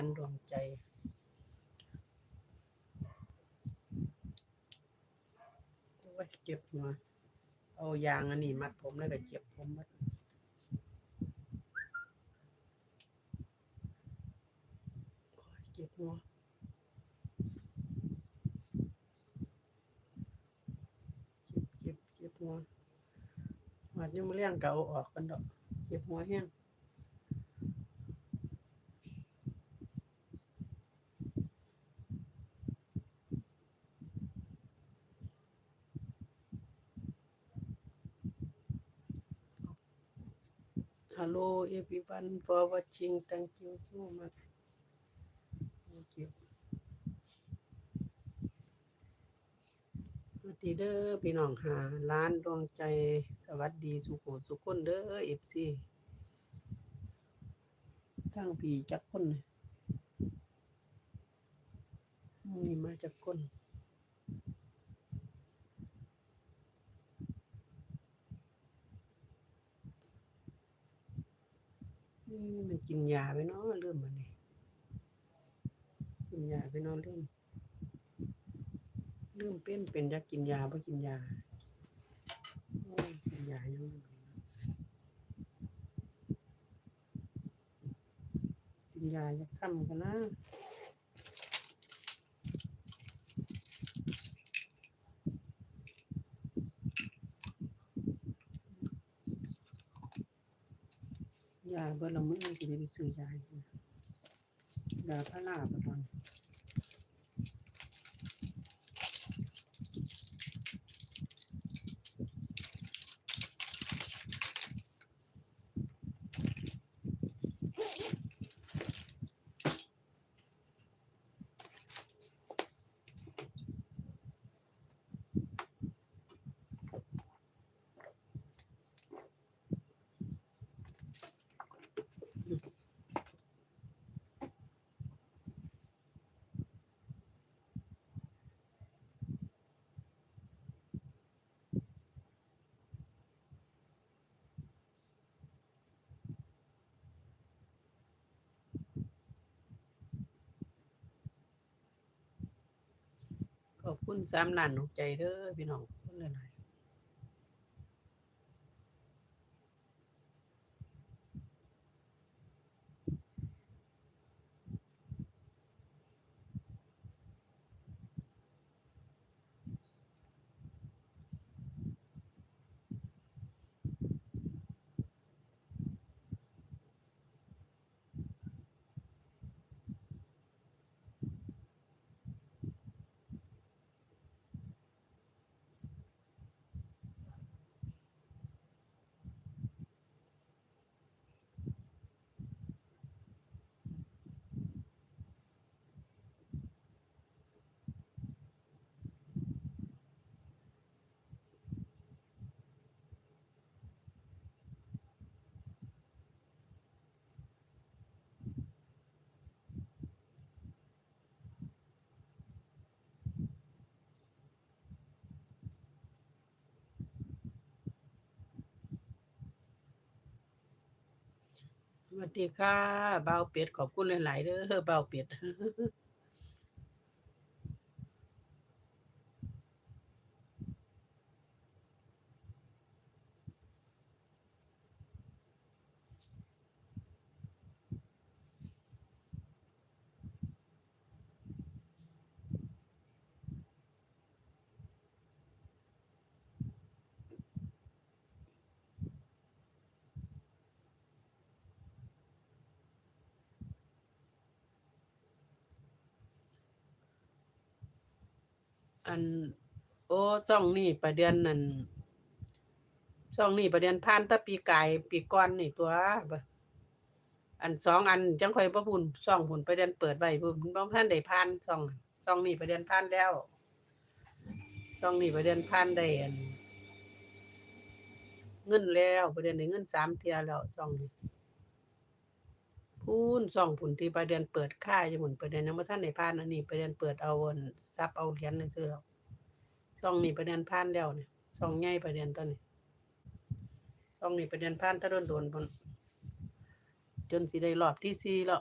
านดวงใจ โอ้ยเจ็บหัวเอายางอันนี้มัดผมแล้วก็เจ็บผมมัดโอ้ยเจ็บหัวเจ็บเจ็บเจ็บหัววัดยังไม่เลี้ยงเก่าออกกันดอก เจ็บหัวแห้ง Hello everyone for watching. Thank you so much. Thank you. สวัสดีเด้อพี่น้องหาร้านดวงใจสวัสดีสุโขสุขคนเด้อเอฟซีทั้งผีจักคนนี่มาจากคนนี่มัน กินยาไปเนาะเริ่มมันนี่กินยาไปเนาะเริ่มเริ่มเป็นเป็นอยากกินยาเพราะกินยาโอ้กินยายังบ่กินยาจะค่ำกันนะาเบอร์ละมื้อสิได้ไปซื้อยาดาพระลาบตอน ขอบคุณสามล้านหัวใจเด้อพี่น้องคนหลาย วัสดีค่ะเบาเป็ดขอบคุณหลาย ๆเด้อบ่าเป็ด อัน โอ้ช่องนี่ประเดือนนั่นช่องนี่ประเดือนผ่านตะปีกายปีก่อนนี่ตัว อันสองอันจังค่อยบ่พุ่นช่องพุ่นประเดือนเปิดไว้พุ่นบ่ทันได้ผ่านช่องช่องนี่ประเดือนผ่านแล้วช่องนี่ประเดือนผ่านได้อันเงินแล้วประเดือนได้เงินสามเทียแล้วช่องนี้ พูนส่องผุ่นที่ประเดือนเปิดค่ายอยู่พุ่นประเดือนยังบ่ทันได้ผ่านอันนี้ประเดือนเปิดเอาวนซับเอาเหรียญนั่นซื้อแล้วช่องนี่ประเด็นพานแล้วเนี่ยส่องง่ายประเดือนตัวนี้ช่องนี่ประเดือนพานถ้าโดนโดนบนจนสีได้รอบที่สี่แล้ว